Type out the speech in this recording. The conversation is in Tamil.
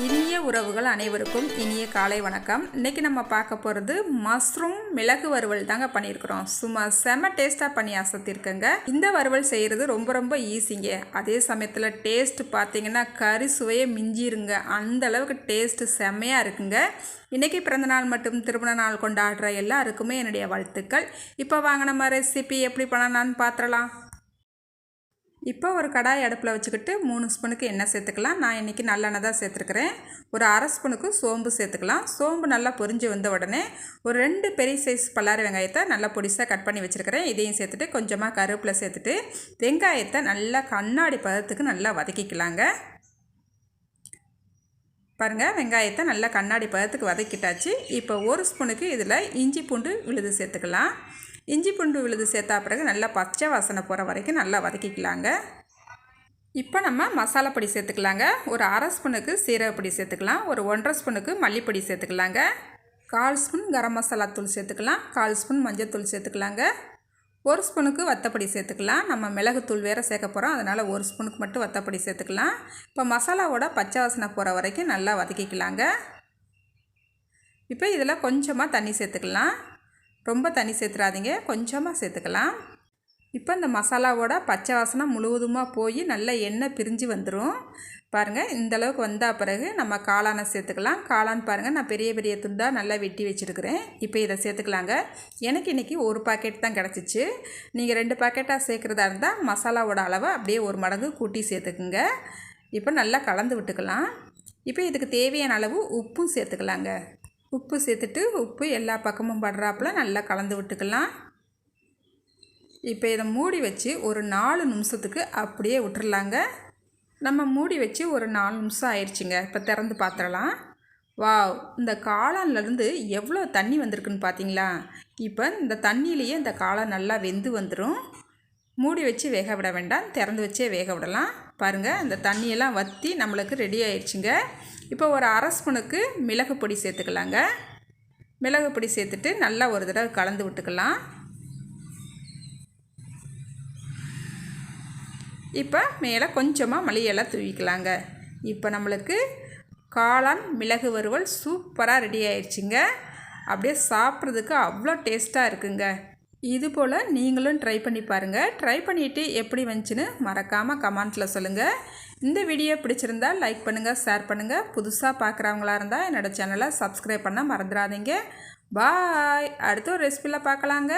இனிய உறவுகள் அனைவருக்கும் இனிய காலை வணக்கம். இன்றைக்கி நம்ம பார்க்க போகிறது மஷ்ரூம் மிளகு வறுவல் தாங்க பண்ணியிருக்கிறோம். சும்மா செம டேஸ்ட்டாக பண்ணி அசத்திருக்கேங்க. இந்த வறுவல் செய்கிறது ரொம்ப ரொம்ப ஈஸிங்க அதே சமயத்தில் டேஸ்ட் பார்த்தீங்கன்னா கறி சுவையை மிஞ்சிருங்க. அந்த அளவுக்கு டேஸ்ட்டு செம்மையாக இருக்குங்க. இன்றைக்கி பிறந்தநாள் மற்றும் திருமண நாள் கொண்டாடுற எல்லாருக்குமே என்னுடைய வாழ்த்துக்கள். இப்போ வாங்கின நம்ம ரெசிபி எப்படி பண்ணலான்னு பார்த்துடலாம் இப்போ ஒரு கடாய் அடுப்பில் வச்சுக்கிட்டு மூணு ஸ்பூனுக்கு எண்ணெய் சேர்த்துக்கலாம். நான் இன்றைக்கி நல்லெண்ணெய் தான் சேர்த்துருக்குறேன். ஒரு அரை ஸ்பூனுக்கு சோம்பு சேர்த்துக்கலாம். சோம்பு நல்லா பொரிஞ்சு வந்த உடனே ஒரு ரெண்டு பெரிய சைஸ் பல்லாரி வெங்காயத்தை நல்லா பொடிசாக கட் பண்ணி வச்சுருக்கிறேன். இதையும் சேர்த்துட்டு கொஞ்சமாக கருவேப்பில் சேர்த்துட்டு வெங்காயத்தை நல்லா கண்ணாடி பதத்துக்கு நல்லா வதக்கிக்கலாங்க. பாருங்கள் வெங்காயத்தை நல்லா கண்ணாடி பதத்துக்கு வதக்கிட்டாச்சு. இப்போ ஒரு ஸ்பூனுக்கு இதில் இஞ்சி பூண்டு விழுது சேர்த்துக்கலாம். இஞ்சி பூண்டு விழுது சேர்த்தா பிறகு நல்லா பச்சை வாசனை போகிற வரைக்கும் நல்லா வதக்கிக்கலாங்க. இப்போ நம்ம மசாலா பொடி சேர்த்துக்கலாங்க. ஒரு அரை ஸ்பூனுக்கு சீரகப்பொடி சேர்த்துக்கலாம். ஒரு ஒன்றரை ஸ்பூனுக்கு மல்லிப்பொடி சேர்த்துக்கலாங்க. கால் ஸ்பூன் கரம் மசாலா தூள் சேர்த்துக்கலாம். கால் ஸ்பூன் மஞ்சள் தூள் சேர்த்துக்கலாங்க. ஒரு ஸ்பூனுக்கு வத்தப்பொடி சேர்த்துக்கலாம். நம்ம மிளகுத்தூள் வேறு சேர்க்க போகிறோம் அதனால் ஒரு ஸ்பூனுக்கு மட்டும் வத்தப்பொடி சேர்த்துக்கலாம். இப்போ மசாலாவோட பச்சை வாசனை போகிற வரைக்கும் நல்லா வதக்கிக்கலாங்க. இப்போ இதில் கொஞ்சமாக தண்ணி சேர்த்துக்கலாம். ரொம்ப தண்ணி சேர்த்துறாதீங்க. கொஞ்சமாக சேர்த்துக்கலாம். இப்போ இந்த மசாலாவோட பச்சை வாசனை முழுவதுமாக போய் நல்லா எண்ணெய் பிரிஞ்சு வந்துடும் பாருங்கள் இந்த அளவுக்கு வந்தால் பிறகு நம்ம காளானை சேர்த்துக்கலாம். காளான் பாருங்கள் நான் பெரிய பெரிய துண்டாக நல்லா வெட்டி வச்சுருக்கிறேன். இப்போ இதை சேர்த்துக்கலாங்க. எனக்கு இன்றைக்கி ஒரு பாக்கெட் தான் கிடச்சிச்சு. நீங்கள் ரெண்டு பாக்கெட்டாக சேர்க்குறதா இருந்தால் மசாலாவோட அளவை அப்படியே ஒரு மடங்கு கூட்டி சேர்த்துக்குங்க. இப்போ நல்லா கலந்து விட்டுக்கலாம். இப்போ இதுக்கு தேவையான அளவு உப்பும் சேர்த்துக்கலாங்க. உப்பு சேர்த்துட்டு உப்பு எல்லா பக்கமும் படுறாப்புல நல்லா கலந்து விட்டுக்கலாம். இப்போ இதை மூடி வச்சு ஒரு நாலு நிமிஷத்துக்கு அப்படியே விட்டுறலாங்க. நம்ம மூடி வச்சு ஒரு நாலு நிமிஷம் ஆயிடுச்சுங்க. இப்போ திறந்து பார்த்துடலாம். வாவ் இந்த காளான்லேருந்து எவ்வளோ தண்ணி வந்திருக்குன்னு பார்த்தீங்களா? இப்போ இந்த தண்ணியிலேயே இந்த காளான் நல்லா வெந்து வந்துடும். மூடி வச்சு வேக விட வேண்டாம். திறந்து வச்சே வேக விடலாம். பாருங்கள் அந்த தண்ணியெல்லாம் வற்றி நம்மளுக்கு ரெடி ஆயிடுச்சுங்க. இப்போ ஒரு அரை ஸ்பூனுக்கு மிளகு பொடி சேர்த்துக்கலாங்க. மிளகு பொடி சேர்த்துட்டு நல்லா ஒரு தடவை கலந்து விட்டுக்கலாம். இப்போ மேலே கொஞ்சமாக மளிகையெல்லாம் தூவிக்கலாங்க. இப்போ நம்மளுக்கு காளான் மிளகு வறுவல் சூப்பராக ரெடி ஆயிடுச்சுங்க. அப்படியே சாப்பிட்றதுக்கு அவ்வளோ டேஸ்ட்டாக இருக்குங்க. இது போல் நீங்களும் ட்ரை பண்ணி பாருங்கள் ட்ரை பண்ணிவிட்டு எப்படி வந்துச்சுன்னு மறக்காமல் கமெண்ட்டில் சொல்லுங்கள் இந்த வீடியோ பிடிச்சிருந்தா லைக் பண்ணுங்கள் ஷேர் பண்ணுங்கள் புதுசாக பார்க்குறவங்களா இருந்தால் என்னோடய சேனலை சப்ஸ்கிரைப் பண்ண மறந்துடாதீங்க. பாய் அடுத்த ஒரு ரெசிபியில் பார்க்கலாங்க.